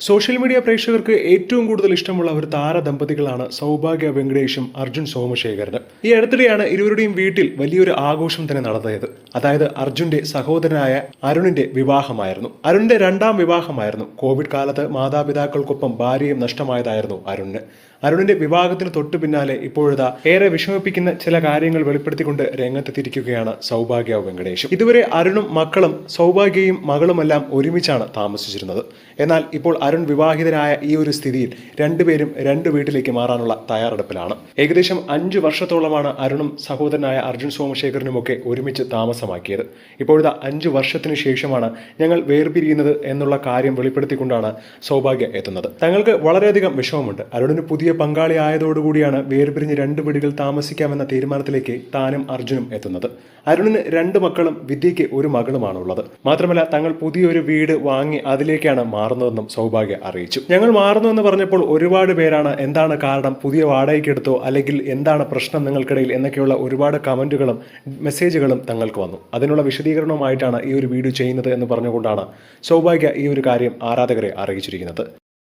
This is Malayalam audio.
സോഷ്യൽ മീഡിയ പ്രേക്ഷകർക്ക് ഏറ്റവും കൂടുതൽ ഇഷ്ടമുള്ള ഒരു താര ദമ്പതികളാണ് സൗഭാഗ്യ വെങ്കടേഷും അർജുൻ സോമശേഖരനും. ഈ അടുത്തിടെയാണ് ഇരുവരുടെയും വീട്ടിൽ വലിയൊരു ആഘോഷം തന്നെ നടന്നത്. അതായത് അർജുന്റെ സഹോദരനായ അരുണിന്റെ വിവാഹമായിരുന്നു. അരുണിന്റെ രണ്ടാം വിവാഹമായിരുന്നു. കോവിഡ് കാലത്ത് മാതാപിതാക്കൾക്കൊപ്പം ഭാര്യയും നഷ്ടമായതായിരുന്നു അരുണിന്. അരുണിന്റെ വിവാഹത്തിന് തൊട്ടു പിന്നാലെ ഇപ്പോഴത്തെ ഏറെ വിഷമിപ്പിക്കുന്ന ചില കാര്യങ്ങൾ വെളിപ്പെടുത്തിക്കൊണ്ട് രംഗത്തെത്തിയിരിക്കുകയാണ് സൗഭാഗ്യ വെങ്കടേഷും. ഇതുവരെ അരുണും മക്കളും സൗഭാഗ്യയും മകളുമെല്ലാം ഒരുമിച്ചാണ് താമസിച്ചിരുന്നത്. എന്നാൽ ഇപ്പോൾ അരുൺ വിവാഹിതനായ ഈ ഒരു സ്ഥിതിയിൽ രണ്ടുപേരും രണ്ട് വീട്ടിലേക്ക് മാറാനുള്ള തയ്യാറെടുപ്പിലാണ്. ഏകദേശം അഞ്ച് വർഷത്തോളമാണ് അരുണും സഹോദരനായ അർജുൻ സോമശേഖരനുമൊക്കെ ഒരുമിച്ച് താമസമാക്കിയത്. ഇപ്പോഴത്തെ അഞ്ച് വർഷത്തിന് ശേഷമാണ് ഞങ്ങൾ വേർപിരിയുന്നത് എന്നുള്ള കാര്യം വെളിപ്പെടുത്തിക്കൊണ്ടാണ് സൗഭാഗ്യ എത്തുന്നത്. തങ്ങൾക്ക് വളരെയധികം വിഷമമുണ്ട്. അരുണിന് പുതിയ പങ്കാളി ആയതോടുകൂടിയാണ് വേർപിരിഞ്ഞ് രണ്ട് വീടുകൾ താമസിക്കാമെന്ന തീരുമാനത്തിലേക്ക് താനും അർജുനും എത്തുന്നത്. അരുണിന് രണ്ട് മക്കളും വിദ്യയ്ക്ക് ഒരു മകളുമാണ് ഉള്ളത് മാത്രമല്ല തങ്ങൾ പുതിയൊരു വീട് വാങ്ങി അതിലേക്കാണ് മാറുന്നതെന്നും സൗഭാഗ്യ അറിയിച്ചു. ഞങ്ങൾ മാറുന്നു എന്ന് പറഞ്ഞപ്പോൾ ഒരുപാട് പേരാണ് എന്താണ് കാരണം പുതിയ വാടകയ്ക്ക് എടുത്തോ അല്ലെങ്കിൽ എന്താണ് പ്രശ്നം നിങ്ങൾക്കിടയിൽ എന്നൊക്കെയുള്ള ഒരുപാട് കമന്റുകളും മെസ്സേജുകളും തങ്ങൾക്ക് വന്നു. അതിനുള്ള വിശദീകരണവുമായിട്ടാണ് ഈ ഒരു വീഡിയോ ചെയ്യുന്നത് എന്ന് പറഞ്ഞുകൊണ്ടാണ് സൗഭാഗ്യ ഈ ഒരു കാര്യം ആരാധകരെ അറിയിച്ചിരിക്കുന്നത്.